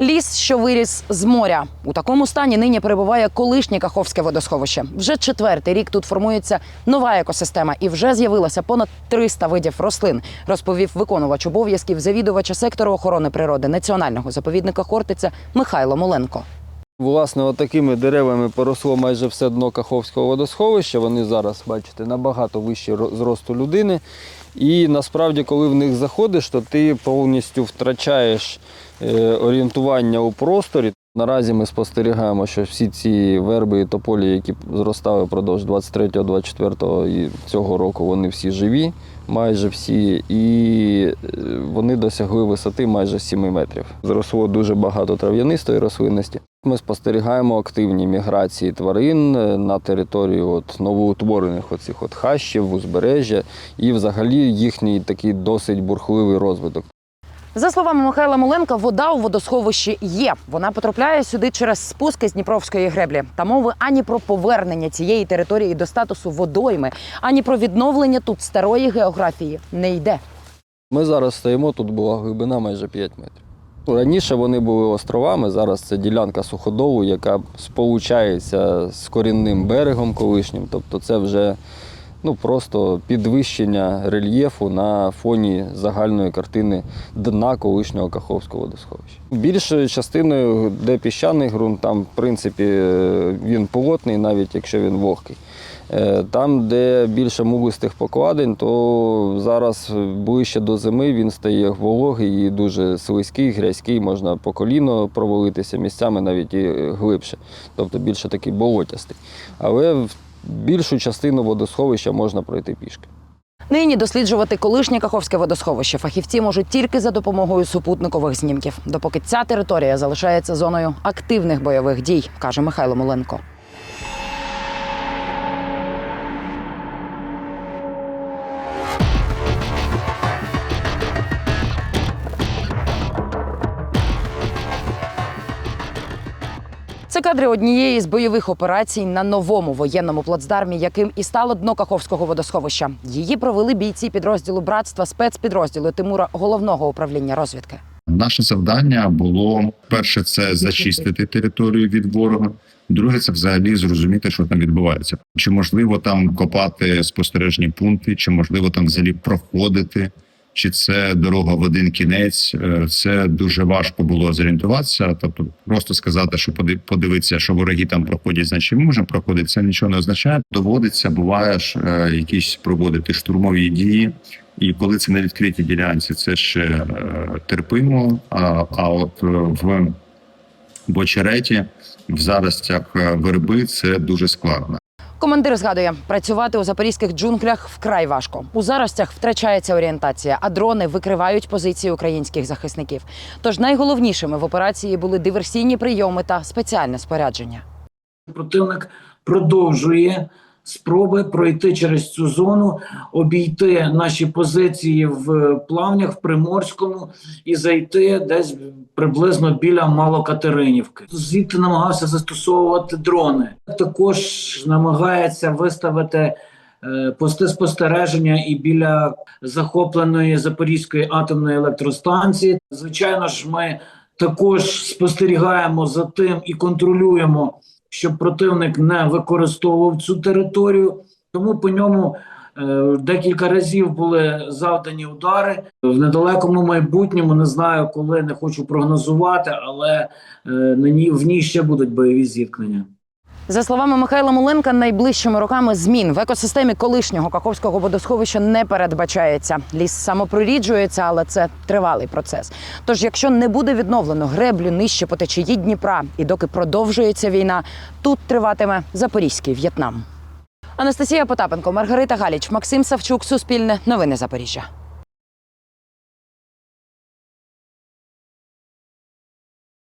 Ліс, що виріс з моря. У такому стані нині перебуває колишнє Каховське водосховище. Вже четвертий рік тут формується нова екосистема, і вже з'явилося понад 300 видів рослин, розповів виконувач обов'язків завідувача сектору охорони природи національного заповідника Хортиця Михайло Моленко. Власне, от деревами поросло майже все дно Каховського водосховища. Вони зараз, бачите, набагато вищі зросту людини. І насправді, коли в них заходиш, то ти повністю втрачаєш е, орієнтування у просторі. Наразі ми спостерігаємо, що всі ці верби і тополі, які зростали впродовж 23-го, 24-го і цього року, вони всі живі, майже всі, і е, вони досягли висоти майже 7 метрів. Зросло дуже багато трав'янистої рослинності. Ми спостерігаємо активні міграції тварин е, на територію от новоутворених оцих от хащів, узбережжя і взагалі їхній такий досить бурхливий розвиток. За словами Михайла Моленка, вода у водосховищі є. Вона потрапляє сюди через спуски з Дніпровської греблі. Та мови ані про повернення цієї території до статусу водойми, ані про відновлення тут старої географії не йде. Ми зараз стоїмо, тут була глибина майже 5 метрів. Ну, Раніше вони були островами, зараз це ділянка суходолу, яка сполучається з корінним берегом колишнім. Тобто це вже ну, просто підвищення рельєфу на фоні загальної картини дна колишнього Каховського водосховища. Більшою частиною, де піщаний ґрунт, там, в принципі, е, він плотний, навіть якщо він вогкий. Е, Там, де більше мулистих покладень, то зараз ближче до зими він стає вологий і дуже слизький, грязький, можна по коліно провалитися місцями навіть і глибше, тобто більше такий болотястий. Але в більшу частину водосховища можна пройти пішки. Нині досліджувати колишнє Каховське водосховище фахівці можуть тільки за допомогою супутникових знімків, допоки ця територія залишається зоною активних бойових дій, каже Михайло Моленко. Це кадри однієї з бойових операцій на новому воєнному плацдармі, яким і стало дно Каховського водосховища. Її провели бійці підрозділу братства спецпідрозділу Тимура головного управління розвідки. Наше завдання було перше, це зачистити територію від ворога. Друге, це взагалі зрозуміти, що там відбувається. Чи можливо там копати спостережні пункти, чи можливо там взагалі проходити, чи це дорога в один кінець. Е, Це дуже важко було зорієнтуватися. Тобто, просто сказати, що поди- подивитися, що вороги там проходять, значить ми можемо проходити. Це нічого не означає. Доводиться, буває ж е, якісь проводити штурмові дії. І коли це на відкритій ділянці, це ще е, терпимо. А, а от в бочереті, в заростях верби, це дуже складно. Командир згадує, працювати у запорізьких джунглях вкрай важко. У заростях втрачається орієнтація, а дрони викривають позиції українських захисників. Тож найголовнішими в операції були диверсійні прийоми та спеціальне спорядження. Противник продовжує спроби пройти через цю зону, обійти наші позиції в плавнях в Приморському і зайти десь приблизно біля Малокатеринівки. Звідти намагався застосовувати дрони. Також намагається виставити е, пости спостереження і біля захопленої Запорізької атомної електростанції. Звичайно ж, ми також спостерігаємо за тим і контролюємо, щоб противник не використовував цю територію. Тому по ньому е, декілька разів були завдані удари в недалекому майбутньому. Не знаю, коли не хочу прогнозувати, але е, на ній в ній ще будуть бойові зіткнення. За словами Михайла Муленка, найближчими роками змін в екосистемі колишнього Каховського водосховища не передбачається. Ліс самопроріджується, але це тривалий процес. Тож, якщо не буде відновлено греблю нижче по течії Дніпра, і доки продовжується війна, тут триватиме Запорізький В'єтнам. Анастасія Потапенко, Маргарита Галіч, Максим Савчук, Суспільне, Новини Запоріжжя.